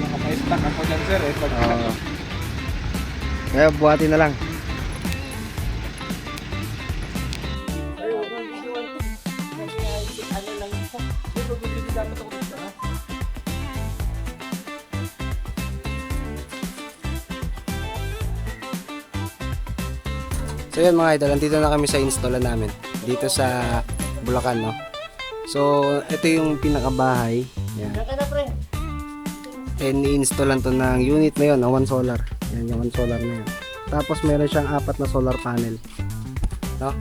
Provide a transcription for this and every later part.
Nakapa-stack ako dyan sir eh. Pag Oo. Kaya buhati na lang. So yun mga idol, andito na kami sa installan namin. Dito sa Bulacan, no? So, ito yung pinakabahay. Yan. And i-installan to ng unit na yun, na one solar. Yan yung one solar na yun. Tapos meron siyang apat na solar panel. No?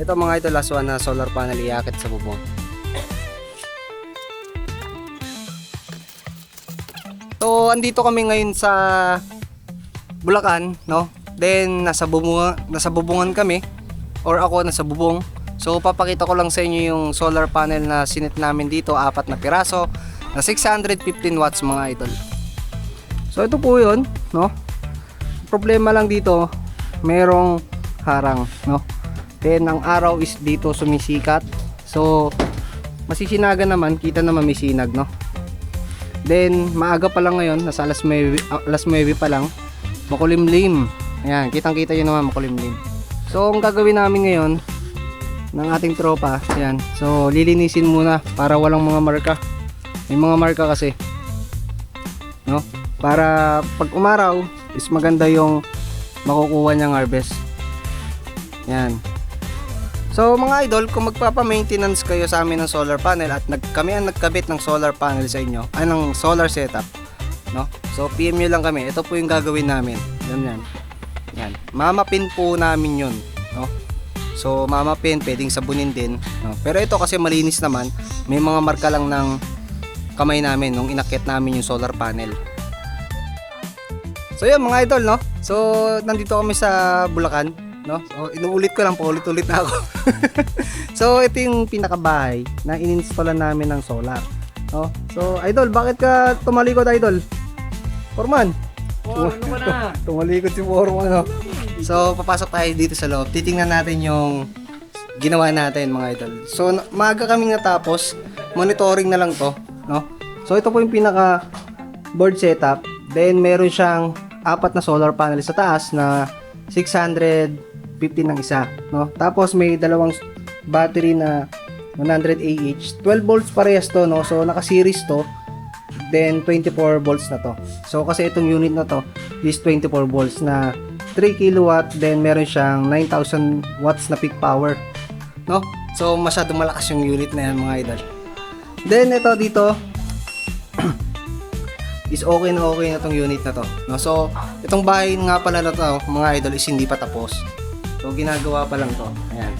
Ito mga idol, last one na solar panel iakit sa bubong. So, andito kami ngayon sa Bulacan, no? Then, nasa, bubunga, nasa bubungan kami. Or ako, nasa bubong. So, papakita ko lang sa inyo yung solar panel na sinit namin dito. Apat na piraso. Na 615 watts mga idol. So, ito po yun, no? Problema lang dito, merong harang, no? Then, ang araw is dito sumisikat. So, masisinagan naman, kita naman may sinag, no? Then, maaga pa lang ngayon, nasa alas 9, ah, alas 9 pa lang. Makulimlim. Ayan, kitang-kita yun naman makulimlim. So, ang gagawin namin ngayon ng ating tropa, ayan. So, lilinisin muna para walang mga marka. May mga marka kasi. No? Para pag umaraw, is maganda yung makukuha niyang harvest. Yan. So mga idol, kung magpapa-maintenance kayo sa amin ng solar panel at nag, kami ang nagkabit ng solar panel sa inyo, ay ng solar setup, no? So PM nyo lang kami. Ito po yung gagawin namin. Yan yan. Mamapin po namin yun, no? So mamapin, pwedeng sabunin din, no? Pero ito kasi malinis naman, may mga marka lang ng kamay namin nung inakit namin yung solar panel. So yun mga idol, no? So nandito kami sa Bulacan, no? So inuulit ko lang, paulit-ulit na ako. so ito yung pinakabahay na ininstallan namin ng solar, no? So idol, bakit ka tumalikod idol? Forman. Oh, ano na? Tumalikod si Forman, no? So papasok tayo dito sa loob. Titingnan natin yung ginawa natin mga idol. So maaga kaming natapos, monitoring na lang to, no? So ito po yung pinaka board setup. Then meron siyang apat na solar panel sa taas na 650 ng isa, no? Tapos may dalawang battery na 100 AH. 12 volts parehas to, no? So naka-series to. Then 24 volts na to. So kasi itong unit na to is 24 volts na 3 kilowatt then meron siyang 9,000 watts na peak power. No? So masyadong malakas yung unit na yan mga idol. Then ito dito is okay na okay na tong unit na to. No? So, itong bahay nga pala na to, mga idol, is hindi pa tapos. So, ginagawa pa lang to. Ayan.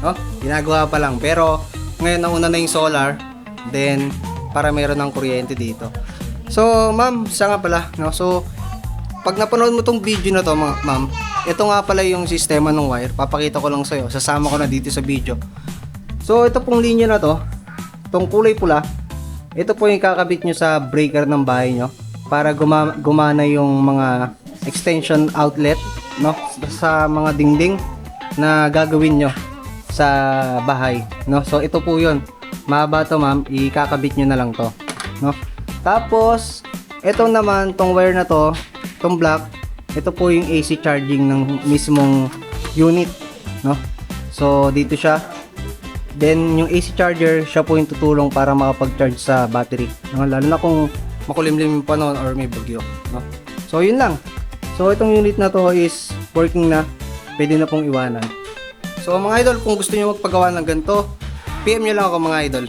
No? Ginagawa pa lang. Pero, ngayon nauna na yung solar, then, para meron ng kuryente dito. So, ma'am, siya nga pala, no? So, pag napanood mo tong video na to, ma'am, ito nga pala yung sistema ng wire. Papakita ko lang sa'yo. Sasama ko na dito sa video. So, ito pong linya na to, itong kulay pula, ito po yung kakabit nyo sa breaker ng bahay nyo para guma- gumana yung mga extension outlet no sa mga dingding na gagawin nyo sa bahay no so ito po yun mahaba to ma'am ikakabit nyo na lang to no tapos ito naman tong wire na to tong black ito po yung AC charging ng mismong unit no so dito siya Then, yung AC charger, siya po yung tutulong para makapag-charge sa battery. No? Lalo na kung makulimlim yung panahon or may bagyo. No? So, yun lang. So, itong unit na to is working na. Pwede na pong iwanan. So, mga idol, kung gusto nyo magpagawa ng ganito, PM nyo lang ako mga idol.